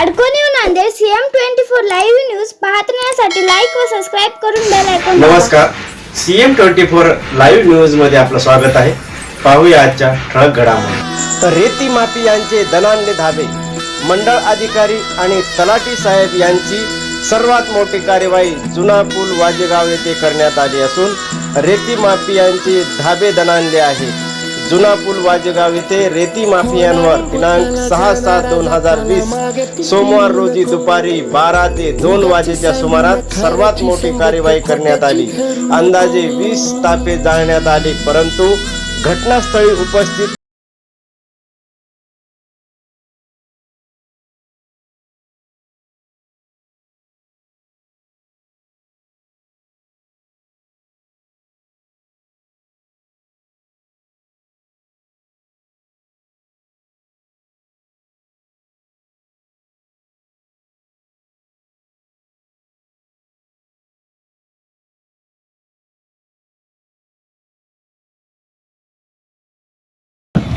अडकोणी Nanded CM twenty four live news पाहण्यासाठी like व subscribe करून बेल ऐकून नमस्कार. सीएम ट्वेंटी फोर लाईव्ह न्यूजमध्ये आपलं स्वागत आहे. पाहूया आजच्या ठळक घडामोडी. रेती माफियांचे दनांडे धाबे. मंडळ अधिकारी आणि तलाठी साहेब यांची सर्वात मोठी कार्यवाही जुना पूल वाजेगाव येथे करण्यात आली असून रेती माफियांचे धाबे दणाणले आहे जुना पूल वाजेगाव येथे रेती माफियांवर दिनांक सहा सात दोन हजार वीस. सोमवार रोजी दुपारी बारा ते दोन वाजेच्या सुमारात सर्वात मोठी कार्यवाही करण्यात आली. अंदाजे वीस तापे जाळण्यात आली परंतु घटनास्थळी उपस्थित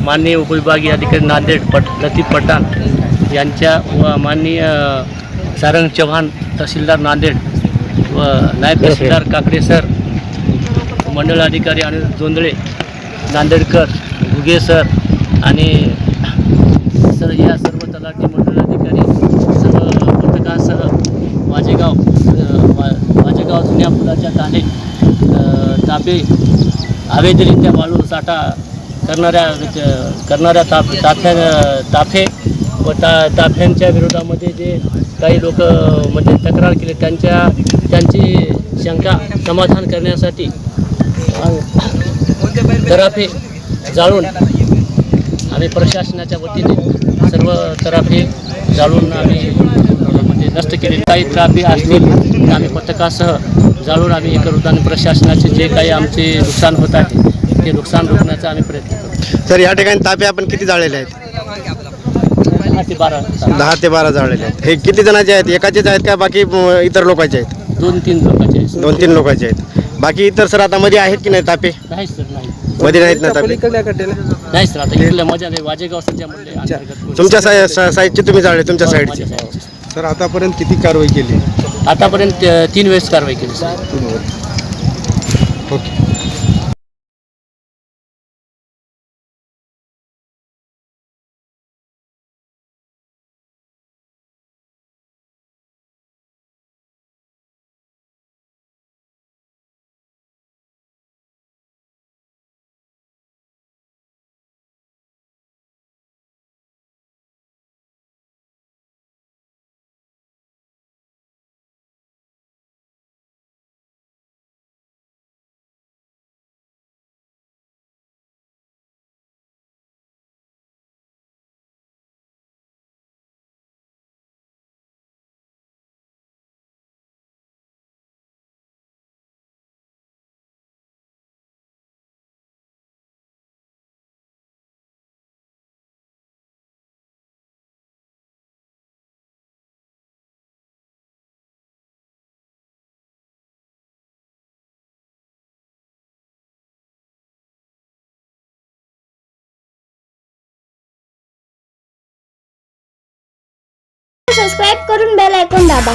माननीय उपविभागीय अधिकारी नांदेड पट लतीफ पठाण यांच्या व माननीय सारंग चव्हाण तहसीलदार नांदेड व नायब तहसीलदार काकडे सर मंडळ अधिकारी आणि जोंधळे नांदेडकर घुगे सर आणि सर या सर्व तलाठी मंडळ अधिकारी सर्व पथकासह वाजेगाव अ, वाजेगाव जुन्या पुलाच्या ताने तांबे तापे वाळू साठा करणाऱ्या करणाऱ्या ताप ताफ्या ताफे व ता ताफ्यांच्या विरोधामध्ये जे काही लोक म्हणजे तक्रार केली त्यांच्या त्यांची शंका समाधान करण्यासाठी तराफे जाळून आम्ही प्रशासनाच्या वतीने सर्व तराफे जाळून आम्ही म्हणजे नष्ट केले काही तराफे असतील आम्ही पथकासह जाळून आम्ही हे करू आणि प्रशासनाचे जे काही आमचे नुकसान होत आहे ते नुकसान रोखण्याचा आम्ही प्रयत्न करू तर या ठिकाणी तापे आपण किती जाळलेले आहेत? दहा ते बारा दहा ते बारा जाळलेले आहेत. हे किती जणांचे आहेत? एकाचेच आहेत का बाकी अं, इतर लोकांचे आहेत? दोन तीन लोकांचे दोन तीन लोकांचे आहेत. बाकी इतर सर आता मध्ये आहेत की नाही तापे? नाही सर नाही मध्ये नाहीत ना तापे? नाही सर आता इथल्या मजा नाही. वाजेगाव सध्यामध्ये अंतर्गत तुमच्या साई सा- साईडचे तुम्ही जाळले तुमच्या हो, साईडचे. माझ्या. सर आतापर्यंत किती कारवाई केली? आतापर्यंत अ, तीन वेळेस कारवाई केली सर. ओके. सबस्क्राईब करून बेल ऐकून दाबा.